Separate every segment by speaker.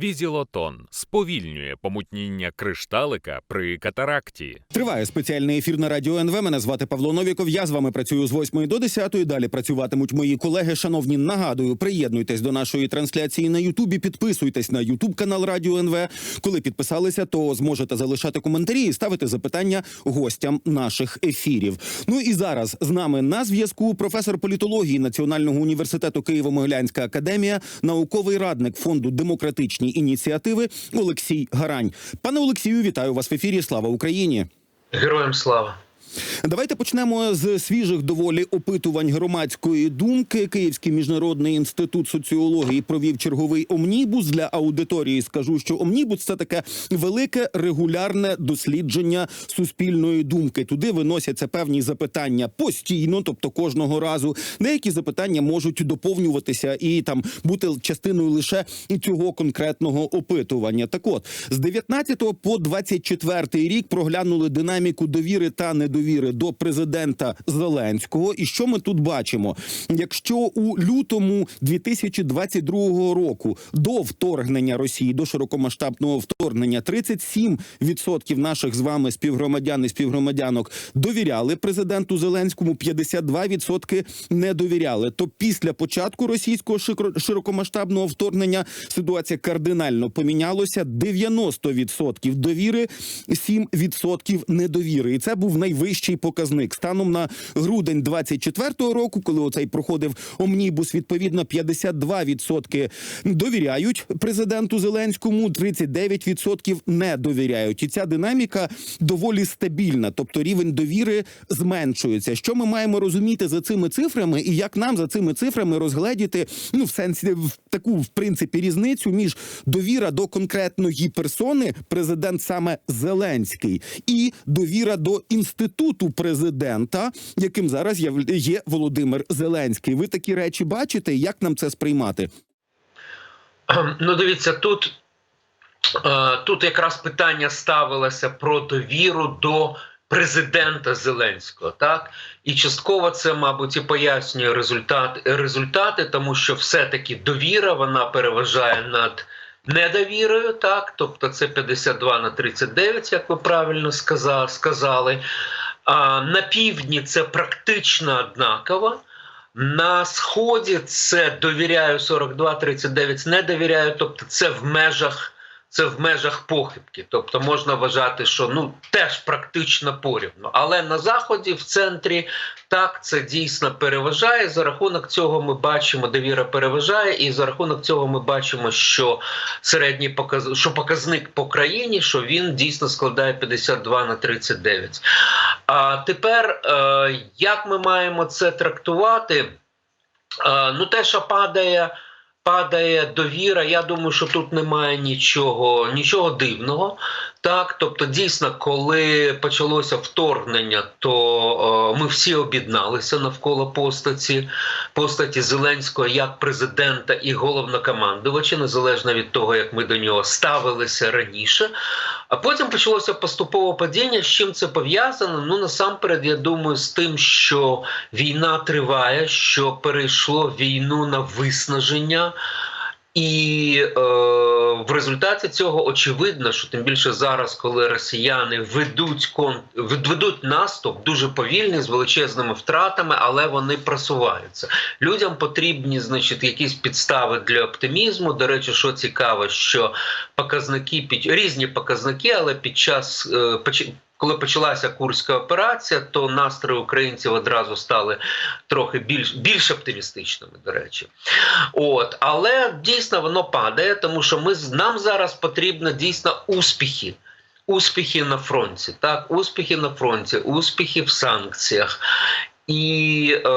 Speaker 1: Візілотон сповільнює помутніння кришталика при катаракті.
Speaker 2: Триває спеціальний ефір на радіо НВ. Мене звати Павло Новіков. Я з вами працюю з 8 до 10. Далі працюватимуть мої колеги. Шановні, нагадую, приєднуйтесь до нашої трансляції на Ютубі. Підписуйтесь на Ютуб канал Радіо НВ. Коли підписалися, то зможете залишати коментарі і ставити запитання гостям наших ефірів. Ну і зараз з нами на зв'язку професор політології Національного університету Києво-Могилянська академія, науковий радник фонду демократичні ініціативи Олексій Гарань. Пане Олексію, вітаю вас в ефірі. Слава Україні!
Speaker 3: Героям слава.
Speaker 2: Давайте почнемо з свіжих доволі опитувань громадської думки. Київський міжнародний інститут соціології провів черговий омнібус для аудиторії. Скажу, що омнібус це таке велике регулярне дослідження суспільної думки. Туди виносяться певні запитання постійно, тобто кожного разу. Деякі запитання можуть доповнюватися і там бути частиною лише цього конкретного опитування. Так от з 19 по 24 рік проглянули динаміку довіри та недовіри до президента Зеленського. І що ми тут бачимо? Якщо у лютому 2022 року до вторгнення Росії до широкомасштабного вторгнення 37% наших з вами співгромадян і співгромадянок довіряли президенту Зеленському, 52% не довіряли. То після початку російського широ- широкомасштабного вторгнення ситуація кардинально помінялася: 90% довіри, 7% недовіри. І це був найвищий показник. Станом на грудень 24-го року, коли оцей проходив омнібус, відповідно 52% довіряють президенту Зеленському, 39% не довіряють. І ця динаміка доволі стабільна, тобто рівень довіри зменшується. Що ми маємо розуміти за цими цифрами, і як нам за цими цифрами розгледіти ну в сенсі в таку в принципі різницю між довіра до конкретної персони, президент саме Зеленський, і довіра до інституту президента, яким зараз є Володимир Зеленський. Ви такі речі бачите? Як нам це сприймати?
Speaker 3: Ну, дивіться, тут, е, тут якраз питання ставилося про довіру до президента Зеленського, так? І частково це, мабуть, і пояснює результат, результати, тому що все-таки довіра вона переважає над недовірою, так? Тобто це 52 на 39, як ви правильно сказали. На півдні це практично однаково. На сході це довіряю 42-39, не довіряю, тобто це в межах. Це в межах похибки, тобто можна вважати, що ну теж практично порівну. Але на заході, в центрі, так це дійсно переважає. За рахунок цього ми бачимо, довіра переважає, і за рахунок цього ми бачимо, що середній показ... що показник по країні, що він дійсно складає 52 на 39. А тепер е, як ми маємо це трактувати? Е, ну, те, що падає, падає довіра, я думаю, що тут немає нічого, нічого дивного. Так, тобто, дійсно, коли почалося вторгнення, то е, ми всі об'єдналися навколо постаті, постаті Зеленського як президента і головнокомандувача, незалежно від того, як ми до нього ставилися раніше. А потім почалося поступове падіння. З чим це пов'язано? Ну насамперед, я думаю, з тим, що війна триває, що перейшло війну на виснаження. І е, в результаті цього очевидно, що тим більше зараз, коли росіяни ведуть кон ведуть наступ дуже повільний з величезними втратами, але вони просуваються. Людям потрібні, значить, якісь підстави для оптимізму. До речі, що цікаво, що показники під різні показники, але під час е, коли почалася курська операція, то настрої українців одразу стали трохи більш більш оптимістичними. До речі, от але дійсно воно падає, тому що ми нам зараз потрібно дійсно успіхи. Успіхи на фронті, так, успіхи на фронті, успіхи в санкціях. І е,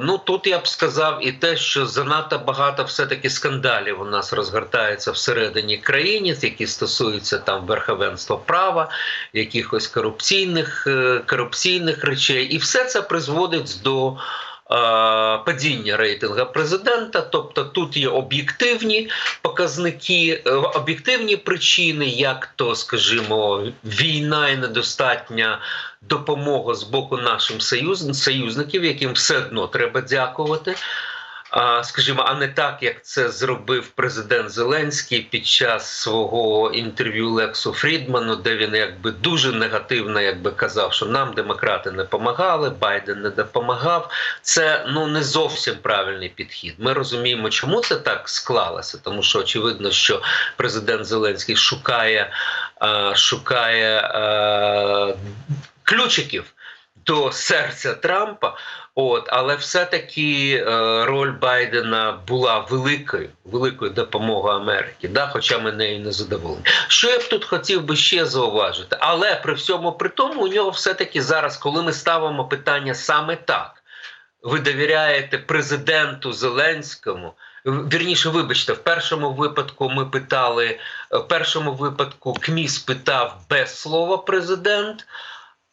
Speaker 3: ну тут я б сказав і те, що занадто багато все-таки скандалів у нас розгортається всередині країни, які стосуються там верховенства права, якихось корупційних, е, корупційних речей, і все це призводить до. Е, Падіння рейтингу президента, тобто тут є об'єктивні показники, е, об'єктивні причини, як то, скажімо, війна і недостатня допомога з боку нашим союз, союзників, яким все одно треба дякувати. Скажімо, а не так, як це зробив президент Зеленський під час свого інтерв'ю Лексу Фрідману, де він якби дуже негативно якби казав, що нам демократи не допомагали, Байден не допомагав. Це ну не зовсім правильний підхід. Ми розуміємо, чому це так склалося, тому що очевидно, що президент Зеленський шукає, шукає ключиків до серця Трампа. От, але все-таки е, роль Байдена була великою, великою допомогою Америки, да, хоча ми нею не задоволені. Що я б тут хотів би ще зауважити, але при всьому при тому, у нього все-таки зараз, коли ми ставимо питання саме так, ви довіряєте президенту Зеленському. Вірніше, вибачте, в першому випадку ми питали, в першому випадку КМІС питав без слова президент.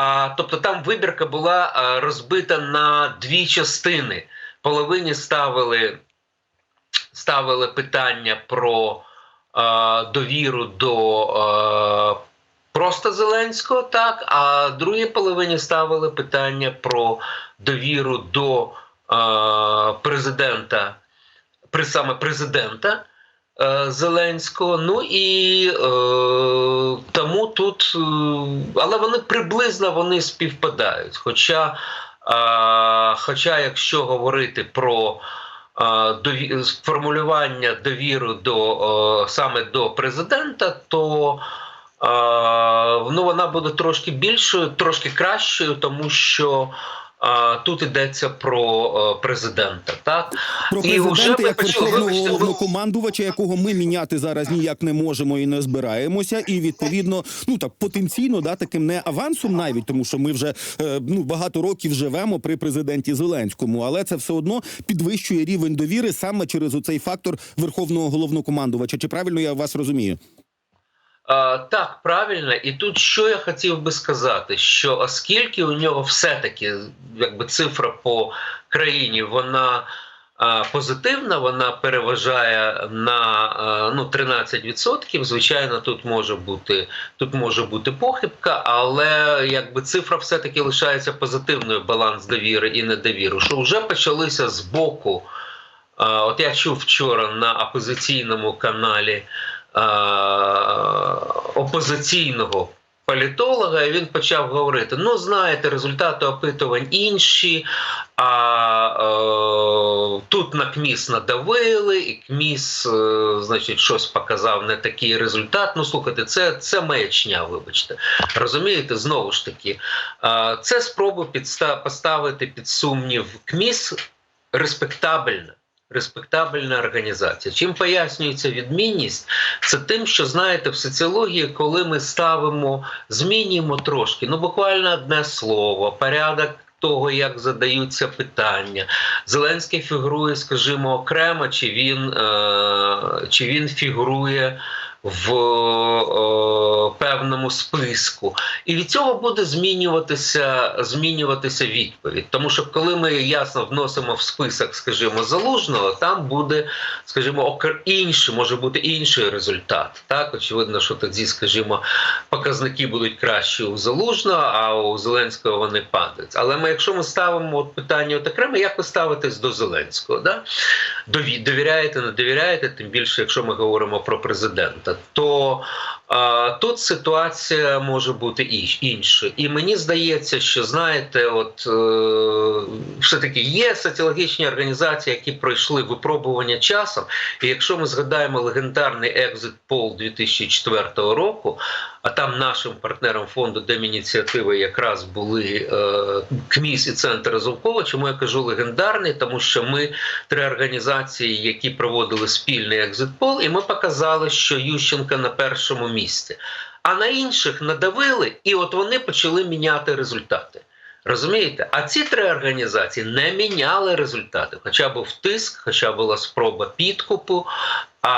Speaker 3: А тобто там вибірка була розбита на дві частини. Половині ставили, ставили питання про а, довіру до а, просто Зеленського, так, а другій половині ставили питання про довіру до а, президента, саме президента. Е, Зеленського. Ну і е, тому тут, е, але вони приблизно вони співпадають. Хоча, е, хоча якщо говорити про е, формулювання довіру до е, саме до президента, то ну, вона буде трошки більшою, трошки кращою, тому що. А тут йдеться про е, президента, так
Speaker 2: Про
Speaker 3: І вже
Speaker 2: президента як
Speaker 3: почали,
Speaker 2: верховного
Speaker 3: вибачте,
Speaker 2: головнокомандувача, якого ми міняти зараз ніяк не можемо і не збираємося, і відповідно, ну так потенційно да таким не авансом, навіть тому, що ми вже е, ну багато років живемо при президенті Зеленському, але це все одно підвищує рівень довіри саме через оцей фактор верховного головнокомандувача. Чи правильно я вас розумію?
Speaker 3: Так, правильно, і тут що я хотів би сказати, що оскільки у нього все-таки якби цифра по країні, вона а, позитивна, вона переважає на а, ну, 13%, Звичайно, тут може бути тут може бути похибка, але якби цифра все-таки лишається позитивною баланс довіри і недовіри, що вже почалися з боку. А, От я чув вчора на опозиційному каналі опозиційного політолога, і він почав говорити: ну, знаєте, результати опитувань інші, а е, тут на КМІС надавили, і КМІС, е, значить, щось показав не такий результат. Ну, слухайте, це, це маячня, вибачте. Розумієте, знову ж таки, е, це спроба підста- поставити під сумнів КМІС респектабельна. Респектабельна організація. Чим пояснюється відмінність? Це тим, що знаєте, в соціології, коли ми ставимо, змінюємо трошки, ну буквально одне слово, порядок того, як задаються питання. Зеленський фігурує, скажімо, окремо, чи він, е, чи він фігурує в е, певному списку, і від цього буде змінюватися, змінюватися відповідь. Тому що коли ми ясно вносимо в список, скажімо, залужного, там буде, скажімо, інший, може бути інший результат. Так, очевидно, що тоді, скажімо, показники будуть кращі у залужного, а у Зеленського вони падають. Але ми, якщо ми ставимо от питання от окремо, як ви ставитесь до Зеленського? Да? Довіряєте, не довіряєте, тим більше, якщо ми говоримо про президента, то тут ситуація може бути і- іншою. І мені здається, що знаєте, от е, все-таки є соціологічні організації, які пройшли випробування часом. І якщо ми згадаємо легендарний екзит пол 2004 року, а там нашим партнером фонду Демініціативи якраз були е, КМІС і Центр Разумкова. Чому я кажу легендарний? Тому що ми три організації, які проводили спільний екзит пол, і ми показали, що Ющенка на першому місці. А на інших надавили, і от вони почали міняти результати. Розумієте? А ці три організації не міняли результати, хоча був тиск, хоча була спроба підкупу, А,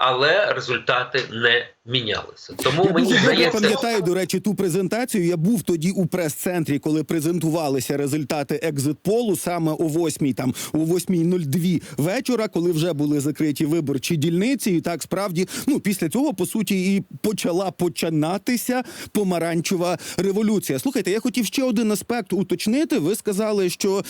Speaker 3: але результати не мінялися. Тому
Speaker 2: Я
Speaker 3: мені здається,
Speaker 2: пам'ятаю, до речі, ту презентацію. Я був тоді у прес-центрі, коли презентувалися результати екзит-полу саме о 8 там о 8.02 вечора, коли вже були закриті виборчі дільниці. І так справді, ну після цього по суті і почала починатися помаранчева революція. Слухайте, я хотів ще один аспект уточнити. Ви сказали, що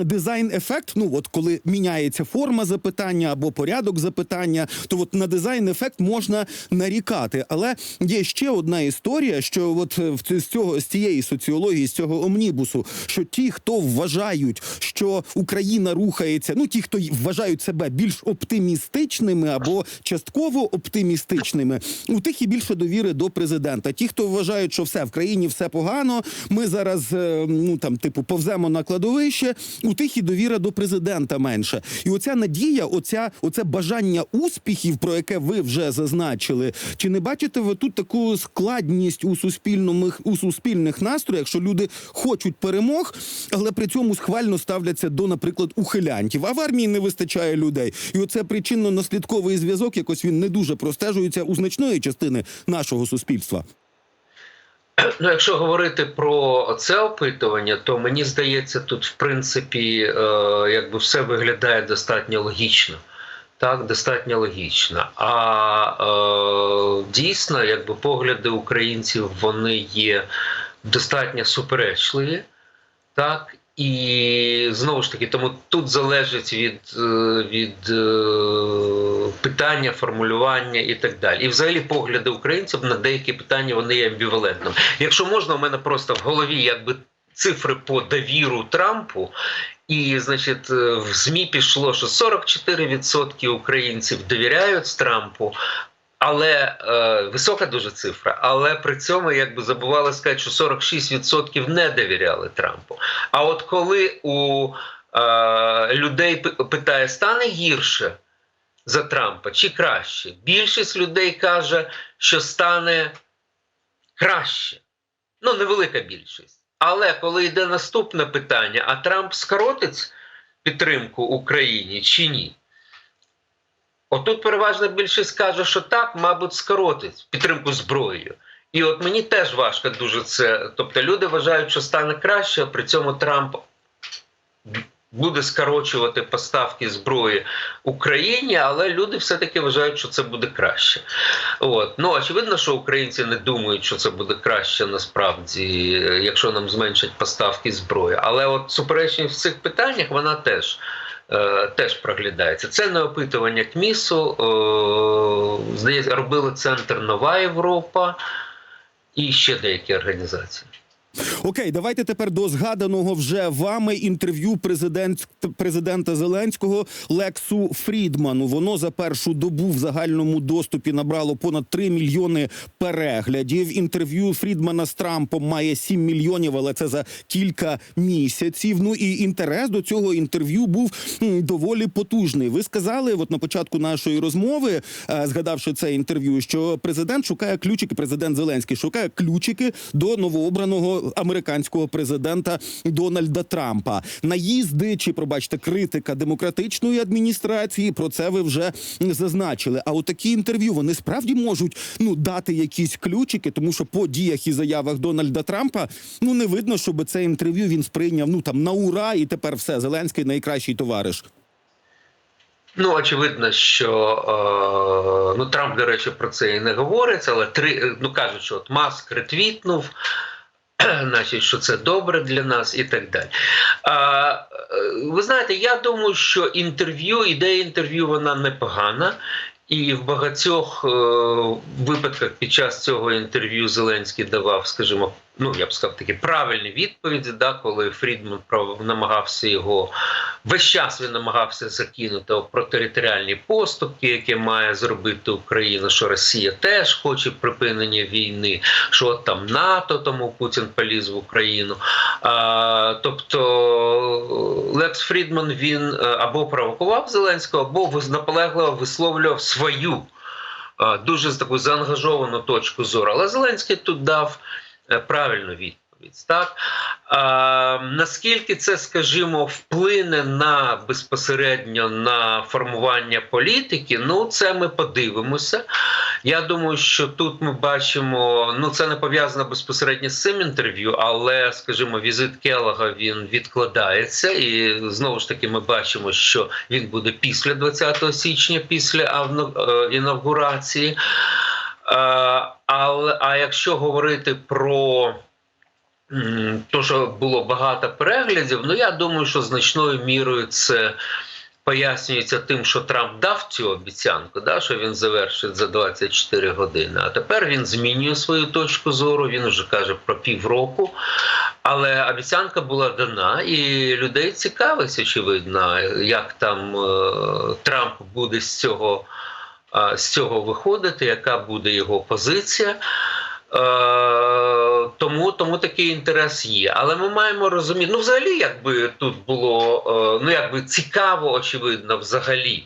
Speaker 2: дизайн-ефект, ну от коли міняється форма запитання або порядок запитання, то от на дизайн-ефект можна нарікати. Але є ще одна історія, що от е, в з цього з цієї соціології, з цього омнібусу, що ті, хто вважають, що Україна рухається, ну ті, хто вважають себе більш оптимістичними або частково оптимістичними, у тих і більше довіри до президента. Ті, хто вважають, що все в країні все погано, ми зараз е, ну там типу повземо на кладовище, у тих і довіра до президента менше. І оця надія, оця оце бажання успіхів, про яке ви вже зазначили. Чи не бачите ви тут таку складність у суспільному у суспільних настроях, що люди хочуть перемог, але при цьому схвально ставляться до, наприклад, ухилянтів. А в армії не вистачає людей, і оце причинно-наслідковий зв'язок якось він не дуже простежується у значної частини нашого суспільства.
Speaker 3: Ну, якщо говорити про це опитування, то мені здається, тут в принципі е, якби все виглядає достатньо логічно. Так, достатньо логічно. А е, дійсно, якби погляди українців вони є достатньо суперечливі. Так, і знову ж таки, тому тут залежить від, е, від е, питання, формулювання і так далі. І взагалі погляди українців на деякі питання вони є амбівалентними. Якщо можна, у мене просто в голові якби цифри по довіру Трампу. І, значить, е, в ЗМІ пішло, що 44% українців довіряють Трампу, але е, висока дуже цифра. Але при цьому якби забували сказати, що 46% не довіряли Трампу. А от коли у е, людей питає, стане гірше за Трампа чи краще, більшість людей каже, що стане краще. Ну, невелика більшість. Але коли йде наступне питання, а Трамп скоротить підтримку Україні чи ні? Отут переважна більшість каже, що так, мабуть, скоротить підтримку зброєю. І от мені теж важко дуже це. Тобто люди вважають, що стане краще, а при цьому Трамп буде скорочувати поставки зброї Україні, але люди все-таки вважають, що це буде краще. От. Ну, очевидно, що українці не думають, що це буде краще насправді, якщо нам зменшать поставки зброї. Але от суперечність в цих питаннях вона теж. е, Теж проглядається. Це не опитування КМІСу. е, Здається, робили центр Нова Європа і ще деякі організації.
Speaker 2: Окей, давайте тепер до згаданого вже вами інтерв'ю президент, президента Зеленського Лексу Фрідману. Воно за першу добу в загальному доступі набрало понад 3 мільйони переглядів. Інтерв'ю Фрідмана з Трампом має 7 мільйонів, але це за кілька місяців. Ну і інтерес до цього інтерв'ю був доволі потужний. Ви сказали, от на початку нашої розмови, е, згадавши це інтерв'ю, що президент шукає ключики. Президент Зеленський шукає ключики до новообраного американського президента Дональда Трампа. Наїзди чи пробачте критика демократичної адміністрації. Про це ви вже зазначили. А от такі інтерв'ю вони справді можуть ну дати якісь ключики, тому що по діях і заявах Дональда Трампа ну не видно, щоб це інтерв'ю він сприйняв ну там на ура, і тепер все Зеленський найкращий товариш.
Speaker 3: Ну, очевидно, що е, ну Трамп, до речі, про це і не говорить, але три ну кажуть, що от Маск ретвітнув, значить, що це добре для нас і так далі. А, е, ви знаєте, я думаю, що інтерв'ю, ідея інтерв'ю, вона непогана. І в багатьох е, випадках під час цього інтерв'ю Зеленський давав, скажімо, ну я б сказав такі правильні відповіді, да, коли Фрідман намагався його весь час він намагався закинути про територіальні поступки, які має зробити Україна, що Росія теж хоче припинення війни, що там НАТО, тому Путін поліз в Україну. А, тобто Лекс Фрідман він е, або провокував Зеленського, або наполегливо висловлював свою е, дуже таку заангажовану точку зору. Але Зеленський тут дав правильну відповідь. Так? А, наскільки це, скажімо, вплине на безпосередньо на формування політики, ну це ми подивимося. Я думаю, що тут ми бачимо, ну це не пов'язано безпосередньо з цим інтерв'ю, але, скажімо, візит Келлога він відкладається, і знову ж таки ми бачимо, що він буде після 20 січня, після е, інавгурації. Е, Але а якщо говорити про те, що було багато переглядів, ну я думаю, що значною мірою це пояснюється тим, що Трамп дав цю обіцянку, да, що він завершить за 24 години. А тепер він змінює свою точку зору. Він вже каже про півроку. Але обіцянка була дана, і людей цікавить, очевидно, як там е, Трамп буде з цього, з цього виходити, яка буде його позиція. Е, тому, тому такий інтерес є. Але ми маємо розуміти, ну взагалі, якби тут було е, ну якби цікаво, очевидно, взагалі,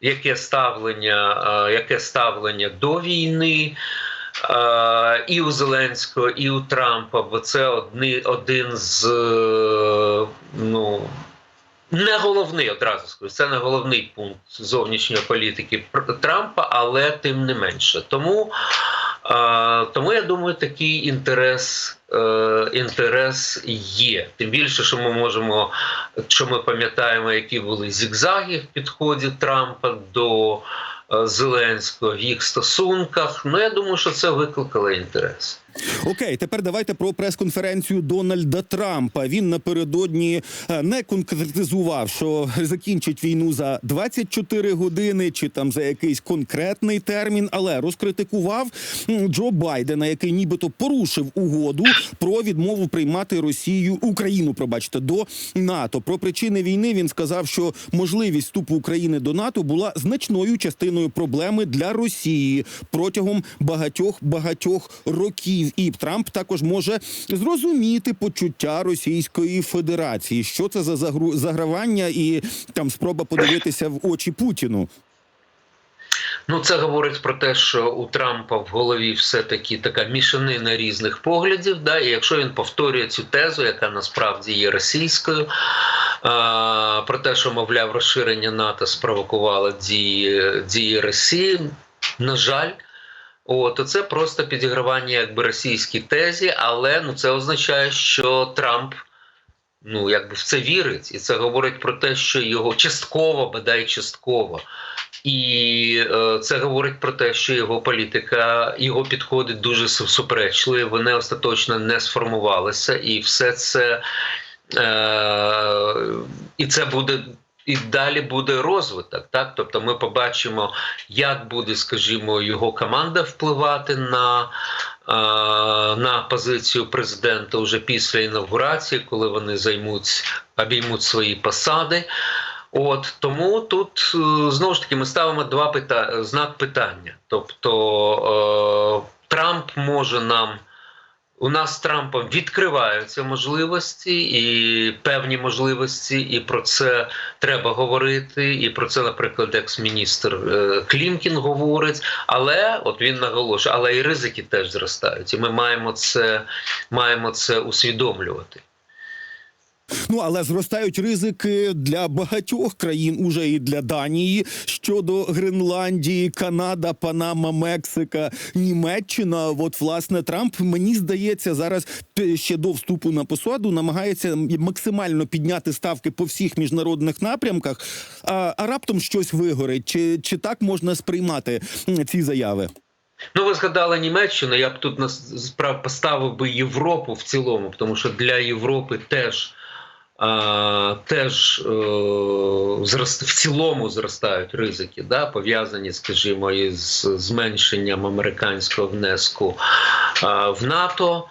Speaker 3: яке ставлення, е, яке ставлення до війни. І у Зеленського, і у Трампа, бо це одни, один з ну не головний одразу скажу. Це не головний пункт зовнішньої політики Трампа, але тим не менше. Тому, е, тому я думаю, такий інтерес, е, інтерес є. Тим більше, що ми можемо, що ми пам'ятаємо, які були зігзаги в підході Трампа до е, Зеленського в їх стосунках. Ну я думаю, що це викликало інтерес.
Speaker 2: Окей, тепер давайте про прес-конференцію Дональда Трампа. Він напередодні е, не конкретизував, що закінчить війну за 24 години чи там за якийсь конкретний термін, але розкритикував Джо Байдена, який нібито порушив угоду про відмову приймати Росію Україну. Пробачте до НАТО. Про причини війни він сказав, що можливість вступу України до НАТО була значною частиною проблеми для Росії протягом багатьох багатьох років. І Трамп також може зрозуміти почуття Російської Федерації. Що це за загравання і там спроба подивитися в очі Путіну.
Speaker 3: Ну, це говорить про те, що у Трампа в голові все-таки така мішанина різних поглядів. Да? І якщо він повторює цю тезу, яка насправді є російською, а, про те, що, мовляв, розширення НАТО спровокувало дії, дії Росії, на жаль. О, то це просто підігравання якби російській тезі, але ну це означає, що Трамп ну якби в це вірить, і це говорить про те, що його частково, бодай частково. І е, це говорить про те, що його політика, його підходи дуже су- суперечливі, вони остаточно не сформувалися, і все це е, і це буде. І далі буде розвиток, так тобто ми побачимо, як буде, скажімо, його команда впливати на, е, на позицію президента уже після інавгурації, коли вони займуть обіймуть свої посади. От тому тут е, знову ж таки ми ставимо два пита... знак питання. Тобто е, Трамп може нам. У нас з Трампом відкриваються можливості і певні можливості, і про це треба говорити. І про це, наприклад, екс-міністр е, Клімкін говорить. Але от він наголошує, але і ризики теж зростають. І ми маємо це, маємо це усвідомлювати.
Speaker 2: Ну але зростають ризики для багатьох країн, уже і для Данії щодо Гренландії, Канада, Панама, Мексика, Німеччина. От власне Трамп мені здається зараз ще до вступу на посаду намагається максимально підняти ставки по всіх міжнародних напрямках. А, а раптом щось вигорить, чи, чи так можна сприймати ці заяви?
Speaker 3: Ну, ви згадали Німеччину. Я б тут нас- справ поставив би Європу в цілому, тому що для Європи теж. Теж е, в цілому зростають ризики, да, пов'язані, скажімо, із зменшенням американського внеску в НАТО.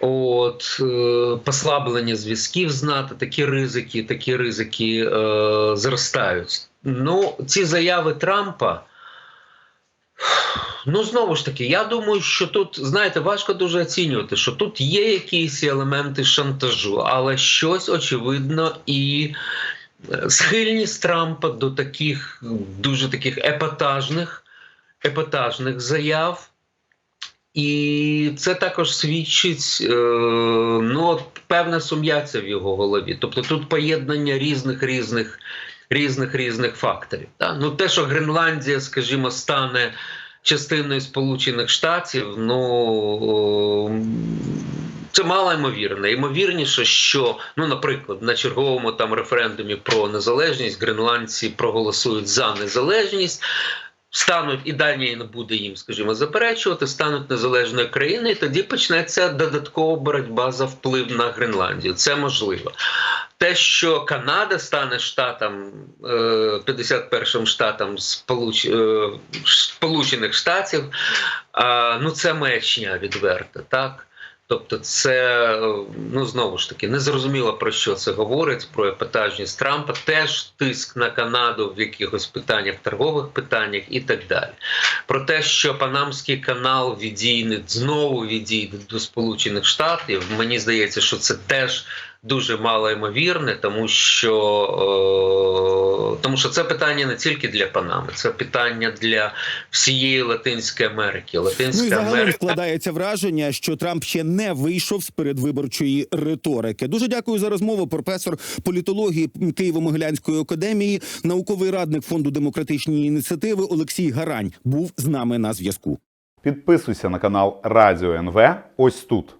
Speaker 3: От е, послаблення зв'язків з НАТО, такі ризики, такі ризики е, зростають. Ну, ці заяви Трампа. Ну, знову ж таки, я думаю, що тут, знаєте, важко дуже оцінювати, що тут є якісь елементи шантажу, але щось очевидно і е, схильність Трампа до таких дуже таких епатажних, епатажних заяв. І це також свідчить е, ну, от певне сум'яття в його голові. Тобто тут поєднання різних різних різних різних факторів. Да? Ну, те, що Гренландія, скажімо, стане частиною Сполучених Штатів, ну це мало ймовірно. Ймовірніше, що, ну, наприклад, на черговому там референдумі про незалежність гренландці проголосують за незалежність. Стануть і Данія не буде їм, скажімо, заперечувати, стануть незалежною країною, і тоді почнеться додаткова боротьба за вплив на Гренландію. Це можливо. Те, що Канада стане штатом, е, 51-м штатом е, Сполучених Штатів, ну це маячня відверта, так? Тобто, це ну знову ж таки незрозуміло про що це говорить, про епатажність Трампа, теж тиск на Канаду в якихось питаннях, торгових питаннях і так далі. Про те, що Панамський канал відійде знову відійде до Сполучених Штатів, мені здається, що це теж дуже мало ймовірне, тому що, е, тому що це питання не тільки для Панами, це питання для всієї Латинської Америки. Латинська
Speaker 2: Ну і загалом
Speaker 3: Америка
Speaker 2: складається враження, що Трамп ще не вийшов з передвиборчої риторики. Дуже дякую за розмову. Професор політології Києво-Могилянської академії, науковий радник фонду демократичні ініціативи Олексій Гарань був з нами на зв'язку.
Speaker 4: Підписуйся на канал Радіо НВ ось тут.